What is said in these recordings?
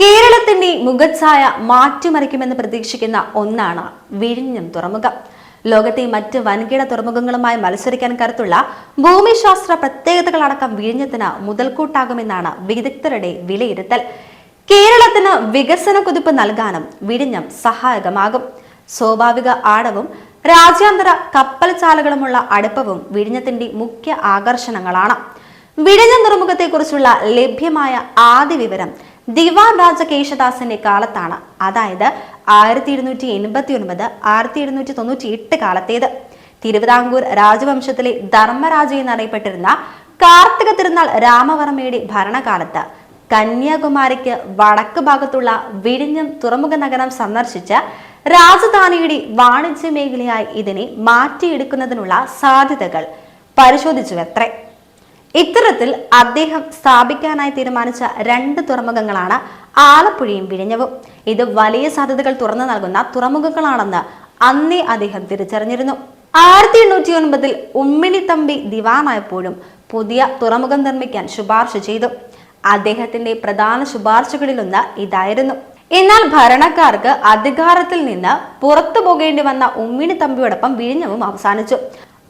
കേരളത്തിന്റെ മുഖച്ഛായ മാറ്റിമറിക്കുമെന്ന് പ്രതീക്ഷിക്കുന്ന ഒന്നാണ് വിഴിഞ്ഞം തുറമുഖം. ലോകത്തെ മറ്റ് വൻകിട തുറമുഖങ്ങളുമായി മത്സരിക്കാൻ കരുത്തുള്ള ഭൂമിശാസ്ത്ര പ്രത്യേകതകളടക്കം വിഴിഞ്ഞത്തിന് മുതൽക്കൂട്ടാകുമെന്നാണ് വിദഗ്ധരുടെ വിലയിരുത്തൽ. കേരളത്തിന് വികസന കുതിപ്പ് നൽകാനും വിഴിഞ്ഞം സഹായകമാകും. സ്വാഭാവിക ആഴവും രാജ്യാന്തര കപ്പൽ ചാലകളുമുള്ള അടുപ്പവും വിഴിഞ്ഞത്തിന്റെ മുഖ്യ ആകർഷണങ്ങളാണ്. വിഴിഞ്ഞം തുറമുഖത്തെക്കുറിച്ചുള്ള ലഭ്യമായ ആദ്യ വിവരം ദിവാൻ രാജ കേശദാസിന്റെ കാലത്താണ്. അതായത് ആയിരത്തി ഇരുന്നൂറ്റി എൺപത്തി ഒൻപത് ആയിരത്തി ഇരുന്നൂറ്റി തൊണ്ണൂറ്റി എട്ട് കാലത്തേത്. തിരുവിതാംകൂർ രാജവംശത്തിലെ ധർമ്മരാജ എന്നറിയപ്പെട്ടിരുന്ന കാർത്തിക തിരുനാൾ രാമവർമ്മയുടെ ഭരണകാലത്ത് കന്യാകുമാരിക്ക് വടക്ക് ഭാഗത്തുള്ള വിഴിഞ്ഞം തുറമുഖ നഗരം സന്ദർശിച്ച് രാജധാനിയുടെ വാണിജ്യ മേഖലയായി ഇതിനെ മാറ്റിയെടുക്കുന്നതിനുള്ള സാധ്യതകൾ പരിശോധിച്ചുവത്രേ. ഇത്തരത്തിൽ അദ്ദേഹം സ്ഥാപിക്കാനായി തീരുമാനിച്ച രണ്ട് തുറമുഖങ്ങളാണ് ആലപ്പുഴയും വിഴിഞ്ഞവും. ഇത് വലിയ സാധ്യതകൾ തുറന്നു നൽകുന്ന തുറമുഖങ്ങളാണെന്ന് അന്നേ അദ്ദേഹം തിരിച്ചറിഞ്ഞിരുന്നു. ആയിരത്തി എണ്ണൂറ്റി ഒൻപതിൽ ഉമ്മിണിത്തമ്പി ദിവാനായപ്പോഴും പുതിയ തുറമുഖം നിർമ്മിക്കാൻ ശുപാർശ ചെയ്തു. അദ്ദേഹത്തിന്റെ പ്രധാന ശുപാർശകളിലൊന്ന് ഇതായിരുന്നു. എന്നാൽ ഭരണക്കാർക്ക് അധികാരത്തിൽ നിന്ന് പുറത്തു പോകേണ്ടി വന്ന ഉമ്മിണി തമ്പിയോടൊപ്പം വിഴിഞ്ഞവും അവസാനിച്ചു.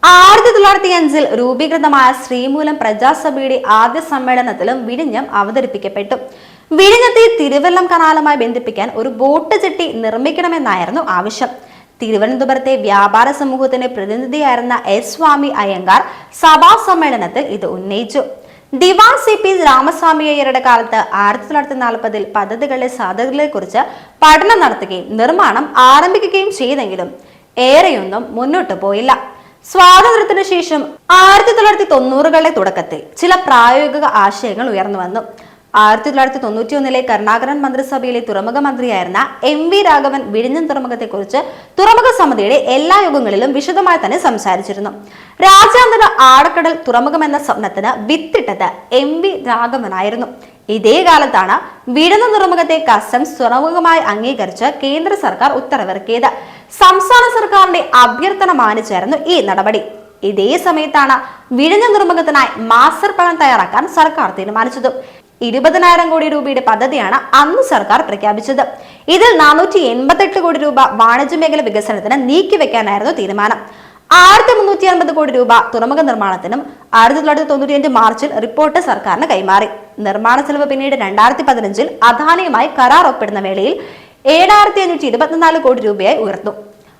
ആയിരത്തി തൊള്ളായിരത്തി അഞ്ചിൽ രൂപീകൃതമായ ശ്രീമൂലം പ്രജാസഭയുടെ ആദ്യ സമ്മേളനത്തിലും വിഴിഞ്ഞം അവതരിപ്പിക്കപ്പെട്ടു. വിഴിഞ്ഞത്തെ തിരുവല്ലം കനാലുമായി ബന്ധിപ്പിക്കാൻ ഒരു ബോട്ട് ചെട്ടി നിർമ്മിക്കണമെന്നായിരുന്നു ആവശ്യം. തിരുവനന്തപുരത്തെ വ്യാപാര സമൂഹത്തിന്റെ പ്രതിനിധിയായിരുന്ന എസ് സ്വാമി അയ്യങ്കാർ സഭാ സമ്മേളനത്തിൽ ഇത് ഉന്നയിച്ചു. ദിവാൻ സി പി രാമസ്വാമി അയ്യരുടെ കാലത്ത് ആയിരത്തി തൊള്ളായിരത്തി നാൽപ്പതിൽ പദ്ധതികളുടെ സാധ്യതകളെക്കുറിച്ച് പഠനം നടത്തുകയും നിർമ്മാണം ആരംഭിക്കുകയും ചെയ്തെങ്കിലും ഏറെയൊന്നും മുന്നോട്ടു പോയില്ല. സ്വാതന്ത്ര്യത്തിന് ശേഷം ആയിരത്തി തൊള്ളായിരത്തി തൊണ്ണൂറുകളുടെ തുടക്കത്തിൽ ചില പ്രായോഗിക ആശയങ്ങൾ ഉയർന്നു വന്നു. ആയിരത്തി തൊള്ളായിരത്തി തൊണ്ണൂറ്റി ഒന്നിലെ കരുണാകരൻ മന്ത്രിസഭയിലെ തുറമുഖ മന്ത്രിയായിരുന്ന എം വി രാഘവൻ വിഴിഞ്ഞം തുറമുഖത്തെക്കുറിച്ച് തുറമുഖ സമിതിയുടെ എല്ലാ യോഗങ്ങളിലും വിശദമായി തന്നെ സംസാരിച്ചിരുന്നു. രാജ്യാന്തര ആഴക്കടൽ തുറമുഖം എന്ന സ്വപ്നത്തിന് വിത്തിട്ടത് എം വി രാഘവനായിരുന്നു. ഇതേ കാലത്താണ് വിഴിഞ്ഞം തുറമുഖത്തെ കസ്റ്റംസ് തുറമുഖമായി അംഗീകരിച്ച് കേന്ദ്ര സർക്കാർ ഉത്തരവിറക്കിയത്. സംസ്ഥാന സർക്കാരിന്റെ അഭ്യർത്ഥന മാനിച്ചായിരുന്നു ഈ നടപടി. ഇതേ സമയത്താണ് വിഴിഞ്ഞ തുറമുഖത്തിനായി മാസ്റ്റർ പ്ലാൻ തയ്യാറാക്കാൻ സർക്കാർ തീരുമാനിച്ചത്. ഇരുപതിനായിരം കോടി രൂപയുടെ പദ്ധതിയാണ് അന്ന് സർക്കാർ പ്രഖ്യാപിച്ചത്. ഇതിൽ നാനൂറ്റി എൺപത്തെട്ട് കോടി രൂപ വാണിജ്യ മേഖല വികസനത്തിന് നീക്കിവെക്കാനായിരുന്നു തീരുമാനം. ആയിരത്തി മുന്നൂറ്റി അൻപത് കോടി രൂപ തുറമുഖ നിർമ്മാണത്തിനും ആയിരത്തി തൊള്ളായിരത്തി തൊണ്ണൂറ്റിയഞ്ച് മാർച്ചിൽ റിപ്പോർട്ട് സർക്കാരിന് കൈമാറി. നിർമ്മാണ ചെലവ് പിന്നീട് രണ്ടായിരത്തി പതിനഞ്ചിൽ അദാനിയുമായി കരാർ ഒപ്പിടുന്ന വേളയിൽ ഏഴായിരത്തി അഞ്ഞൂറ്റി ഇരുപത്തിനാല് കോടി രൂപയായി ഉയർന്നു.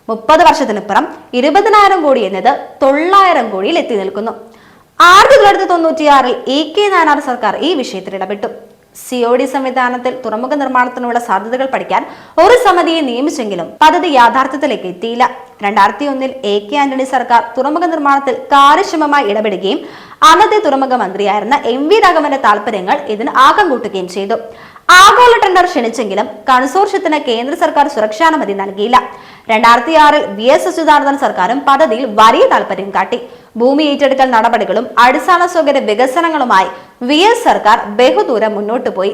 മുപ്പത് വർഷത്തിനപ്പുറം ഇരുപതിനായിരം കോടി എന്നത് തൊള്ളായിരം കോടിയിൽ എത്തി നിൽക്കുന്നു. ആയിരത്തി തൊള്ളായിരത്തി തൊണ്ണൂറ്റിയാറിൽ എ കെ നാനാർ സർക്കാർ ഈ വിഷയത്തിൽ ഇടപെട്ടു. സിഒഡി സംവിധാനത്തിൽ തുറമുഖ നിർമ്മാണത്തിനുള്ള സാധ്യതകൾ പഠിക്കാൻ ഒരു സമിതിയെ നിയമിച്ചെങ്കിലും പദ്ധതി യാഥാർത്ഥ്യത്തിലേക്ക് എത്തിയില്ല. രണ്ടായിരത്തി ഒന്നിൽ എ കെ ആന്റണി സർക്കാർ തുറമുഖ നിർമ്മാണത്തിൽ കാര്യക്ഷമമായി ഇടപെടുകയും അന്നത്തെ തുറമുഖ മന്ത്രിയായിരുന്ന എം വി രാഘവന്റെ താല്പര്യങ്ങൾ ഇതിന് ആക്കം കൂട്ടുകയും ചെയ്തു. ആഗോള ടെൻഡർ ക്ഷണിച്ചെങ്കിലും കൺസോർഷ്യത്തിന് കേന്ദ്ര സർക്കാർ സുരക്ഷാനുമതി നൽകിയില്ല. രണ്ടായിരത്തി ആറിൽ വി എസ് അച്യുതാനന്ദൻ സർക്കാരും പദ്ധതിയിൽ വലിയ താല്പര്യം കാട്ടി. ഭൂമി ഏറ്റെടുക്കൽ നടപടികളും അടിസ്ഥാന സൗകര്യ വികസനങ്ങളുമായി വി എസ് സർക്കാർ ബഹുദൂരം മുന്നോട്ടു പോയി.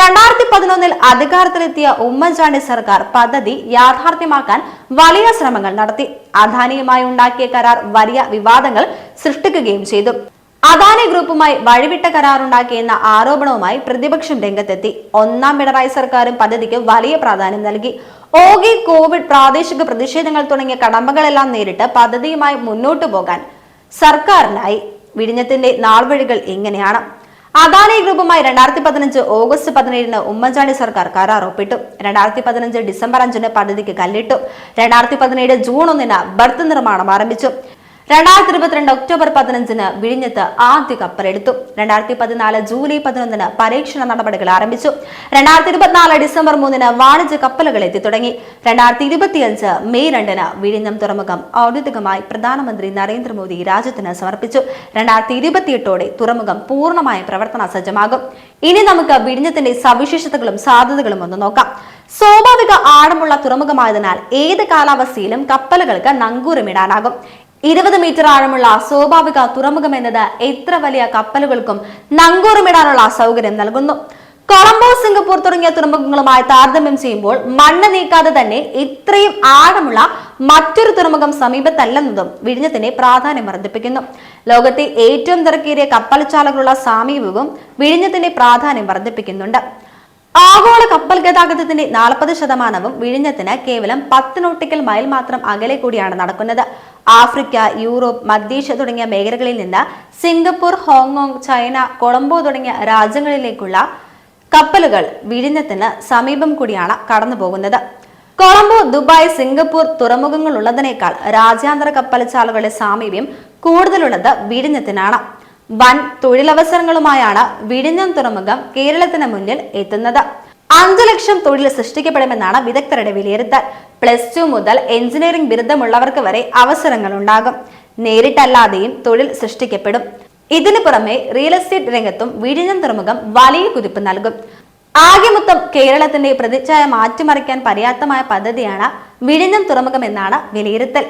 രണ്ടായിരത്തി പതിനൊന്നിൽ അധികാരത്തിലെത്തിയ ഉമ്മൻചാണ്ടി സർക്കാർ പദ്ധതി യാഥാർത്ഥ്യമാക്കാൻ വലിയ ശ്രമങ്ങൾ നടത്തി. അദാനിയുമായി ഉണ്ടാക്കിയ കരാർ വലിയ വിവാദങ്ങൾ സൃഷ്ടിക്കുകയും ചെയ്തു. അദാനി ഗ്രൂപ്പുമായി വഴിവിട്ട കരാറുണ്ടാക്കിയെന്ന ആരോപണവുമായി പ്രതിപക്ഷം രംഗത്തെത്തി. ഒന്നാം പിണറായി സർക്കാരും പദ്ധതിക്ക് വലിയ പ്രാധാന്യം നൽകി. ഓഗി കോവിഡ് പ്രാദേശിക പ്രതിഷേധങ്ങൾ തുടങ്ങിയ കടമ്പകളെല്ലാം നേരിട്ട് പദ്ധതിയുമായി മുന്നോട്ടു പോകാൻ സർക്കാരിനായി വിഴിഞ്ഞത്തിന്റെ നാൾവഴികൾ എങ്ങനെയാണ്? അദാനി ഗ്രൂപ്പുമായി രണ്ടായിരത്തി പതിനഞ്ച് ഓഗസ്റ്റ് പതിനേഴിന് ഉമ്മൻചാണ്ടി സർക്കാർ കരാർ ഒപ്പിട്ടു രണ്ടായിരത്തി പതിനഞ്ച് ഡിസംബർ അഞ്ചിന് പദ്ധതിക്ക് കല്ലിട്ടു. രണ്ടായിരത്തി പതിനേഴ് ജൂൺ ഒന്നിന് ബർത്ത് നിർമ്മാണം ആരംഭിച്ചു. രണ്ടായിരത്തി ഇരുപത്തിരണ്ട് ഒക്ടോബർ പതിനഞ്ചിന് വിഴിഞ്ഞത്ത് ആദ്യ കപ്പലെടുത്തു രണ്ടായിരത്തി പതിനാല് ജൂലൈ പതിനൊന്നിന് പരീക്ഷണ നടപടികൾ ആരംഭിച്ചു. രണ്ടായിരത്തി ഇരുപത്തിനാല് ഡിസംബർ മൂന്നിന് വാണിജ്യ കപ്പലുകൾ എത്തി തുടങ്ങി രണ്ടായിരത്തി ഇരുപത്തിയഞ്ച് മെയ് രണ്ടിന് വിഴിഞ്ഞം തുറമുഖം ഔദ്യോഗികമായി പ്രധാനമന്ത്രി നരേന്ദ്രമോദി രാജ്യത്തിന് സമർപ്പിച്ചു. രണ്ടായിരത്തി ഇരുപത്തിയെട്ടോടെ തുറമുഖം പൂർണമായും പ്രവർത്തന സജ്ജമാകും. ഇനി നമുക്ക് വിഴിഞ്ഞത്തിന്റെ സവിശേഷതകളും സാധ്യതകളും ഒന്ന് നോക്കാം. സ്വാഭാവിക ആഴമുള്ള തുറമുഖമായതിനാൽ ഏത് കാലാവസ്ഥയിലും കപ്പലുകൾക്ക് നങ്കൂരമിടാനാകും. ഇരുപത് മീറ്റർ ആഴമുള്ള സ്വാഭാവിക തുറമുഖം എന്നത് എത്ര വലിയ കപ്പലുകൾക്കും നങ്കൂരമിടാനുള്ള സൗകര്യം നൽകുന്നു. കൊളംബോ സിംഗപ്പൂർ തുടങ്ങിയ തുറമുഖങ്ങളുമായി താരതമ്യം ചെയ്യുമ്പോൾ മണ്ണ് നീക്കാതെ തന്നെ ഇത്രയും ആഴമുള്ള മറ്റൊരു തുറമുഖം സമീപത്തല്ലെന്നതും വിഴിഞ്ഞത്തിന്റെ പ്രാധാന്യം വർദ്ധിപ്പിക്കുന്നു. ലോകത്തെ ഏറ്റവും തിരക്കേറിയ കപ്പൽച്ചാലകളുള്ള സാമീപ്യവും വിഴിഞ്ഞത്തിന്റെ പ്രാധാന്യം വർദ്ധിപ്പിക്കുന്നുണ്ട്. ആഗോള കപ്പൽ ഗതാഗതത്തിന്റെ നാൽപ്പത് ശതമാനവും വിഴിഞ്ഞത്തിന് കേവലം പത്ത് നോട്ടിക്കൽ മൈൽ മാത്രം അകലെ കൂടിയാണ് നടക്കുന്നത്. ആഫ്രിക്ക യൂറോപ്പ് മധ്യേഷ്യ തുടങ്ങിയ മേഖലകളിൽ നിന്ന് സിംഗപ്പൂർ ഹോങ്കോങ് ചൈന കൊളംബോ തുടങ്ങിയ രാജ്യങ്ങളിലേക്കുള്ള കപ്പലുകൾ വിഴിഞ്ഞത്തിന് സമീപം കൂടിയാണ് കടന്നു പോകുന്നത്. കൊളംബോ ദുബായ് സിംഗപ്പൂർ തുറമുഖങ്ങൾ ഉള്ളതിനേക്കാൾ രാജ്യാന്തര കപ്പൽച്ചാലുകളുടെ സാമീപ്യം കൂടുതലുള്ളത് വിഴിഞ്ഞത്തിനാണ്. വൻ തൊഴിലവസരങ്ങളുമായാണ് വിഴിഞ്ഞം തുറമുഖം കേരളത്തിന് മുന്നിൽ എത്തുന്നത്. അഞ്ചു ലക്ഷം തൊഴിൽ സൃഷ്ടിക്കപ്പെടുമെന്നാണ് വിദഗ്ധരുടെ വിലയിരുത്തൽ. പ്ലസ് ടു മുതൽ എഞ്ചിനീയറിംഗ് ബിരുദമുള്ളവർക്ക് വരെ അവസരങ്ങൾ ഉണ്ടാകും നേരിട്ടല്ലാതെയും തൊഴിൽ സൃഷ്ടിക്കപ്പെടും. ഇതിനു പുറമെ റിയൽ എസ്റ്റേറ്റ് രംഗത്തും വിഴിഞ്ഞം തുറമുഖം വലിയ കുതിപ്പ് നൽകും. ആകെ മൊത്തം കേരളത്തിന്റെ പ്രതിച്ഛായ മാറ്റിമറിക്കാൻ പര്യാപ്തമായ പദ്ധതിയാണ് വിഴിഞ്ഞം തുറമുഖം എന്നാണ് വിലയിരുത്തൽ.